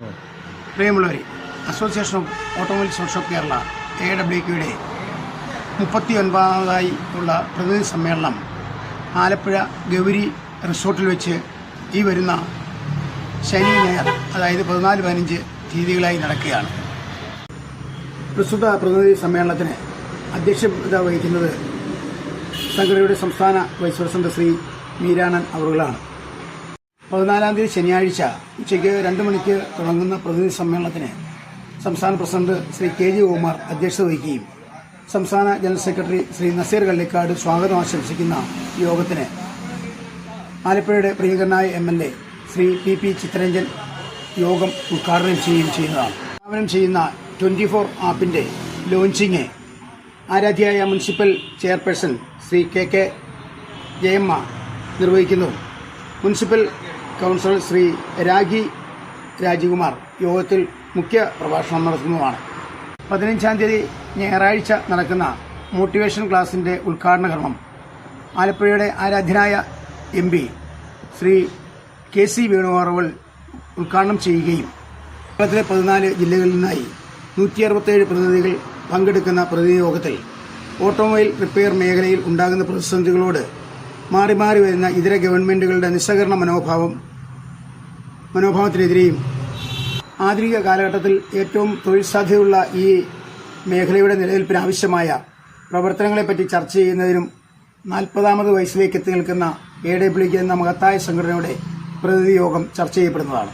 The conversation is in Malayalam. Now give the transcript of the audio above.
പ്രിയമുള്ളവരെ association of automobiles workshop Kerala A W കെയുടെ മുപ്പത്തി ഒൻപതാമതായി ഉള്ള പ്രതിനിധി സമ്മേളനം ആലപ്പുഴ ഗൗരി റിസോർട്ടിൽ വെച്ച് ഈ വരുന്ന ശനി ഞായർ അതായത് പതിനാല് പതിനഞ്ച് തീയതികളായി നടക്കുകയാണ്. പ്രസ്തുത പ്രതിനിധി സമ്മേളനത്തിന് അധ്യക്ഷത വഹിക്കുന്നത് സംഘടനയുടെ സംസ്ഥാന വൈസ് പ്രസിഡന്റ് ശ്രീ മീരാനൻ അവറുകളാണ്. പതിനാലാം തീയതി ശനിയാഴ്ച ഉച്ചയ്ക്ക് രണ്ട് മണിക്ക് തുടങ്ങുന്ന പ്രതിനിധി സമ്മേളനത്തിന് സംസ്ഥാന president Shri K G Kumar അധ്യക്ഷത വഹിക്കുകയും സംസ്ഥാന ജനറൽ സെക്രട്ടറി ശ്രീ നസീർ കള്ളിക്കാട് സ്വാഗതം ആശംസിക്കുന്ന യോഗത്തിന് ആലപ്പുഴയുടെ പ്രിയങ്കരനായ M L A Shri P P Chitharanjan യോഗം ഉദ്ഘാടനം ചെയ്യുകയും ചെയ്യുന്നതാണ്. സ്ഥാപനം ചെയ്യുന്ന ട്വന്റി ഫോർ ആപ്പിന്റെ launching ആരാധ്യയായ municipal chairperson Shri K K Jayamma നിർവഹിക്കുന്നു. മുനിസിപ്പൽ കൗൺസിലർ ശ്രീ രാഖി രാജകുമാർ യോഗത്തിൽ മുഖ്യ പ്രഭാഷണം നടത്തുന്നതാണ് പതിനഞ്ചാം തീയതി ഞായറാഴ്ച നടക്കുന്ന മോട്ടിവേഷൻ ക്ലാസിന്റെ ഉദ്ഘാടന കർമ്മം ആലപ്പുഴയുടെ ആരാധ്യനായ M P Shri K C Venugopal ഉദ്ഘാടനം ചെയ്യുകയും കേരളത്തിലെ പതിനാല് ജില്ലകളിൽ നിന്നായി നൂറ്റി അറുപത്തേഴ് പ്രതിനിധികൾ പങ്കെടുക്കുന്ന പ്രതിനിധി യോഗത്തിൽ ഓട്ടോമൊബൈൽ റിപ്പയർ മേഖലയിൽ ഉണ്ടാകുന്ന പ്രതിസന്ധികളോട് മാറി മാറി വരുന്ന ഇതര ഗവൺമെന്റുകളുടെ നിസ്സഹകരണ മനോഭാവം മനോഭാവത്തിനെതിരെയും ആധുനിക കാലഘട്ടത്തിൽ ഏറ്റവും തൊഴിൽ സാധ്യതയുള്ള ഈ മേഖലയുടെ നിലനിൽപ്പിന് ആവശ്യമായ പ്രവർത്തനങ്ങളെപ്പറ്റി ചർച്ച ചെയ്യുന്നതിനും നാൽപ്പതാമത് വയസ്സിലേക്ക് എത്തി നിൽക്കുന്ന എ ഡബ്ല്യു എന്ന മഹത്തായ സംഘടനയുടെ പ്രതിനിധി യോഗം ചർച്ച ചെയ്യപ്പെടുന്നതാണ്.